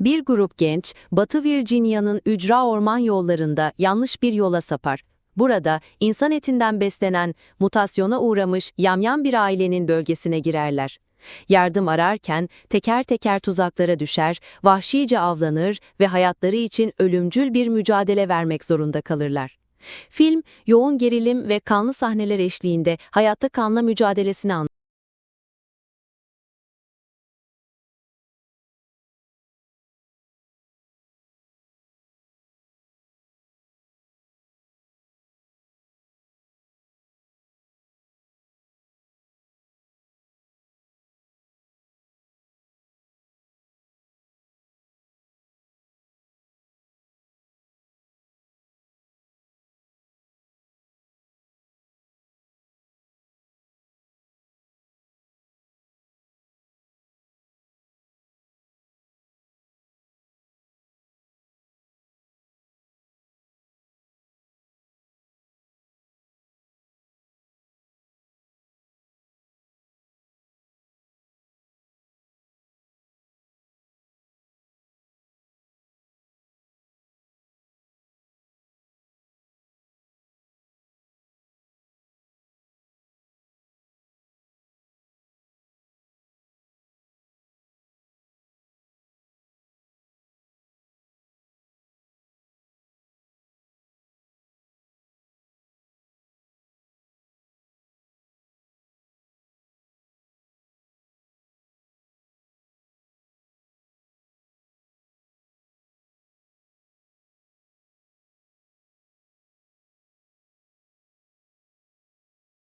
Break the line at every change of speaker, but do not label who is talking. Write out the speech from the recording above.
Bir grup genç, Batı Virginia'nın ücra orman yollarında yanlış bir yola sapar. Burada insan etinden beslenen, mutasyona uğramış yamyam bir ailenin bölgesine girerler. Yardım ararken teker teker tuzaklara düşer, vahşice avlanır ve hayatları için ölümcül bir mücadele vermek zorunda kalırlar. Film, yoğun gerilim ve kanlı sahneler eşliğinde hayatta kalma mücadelesini anlatır.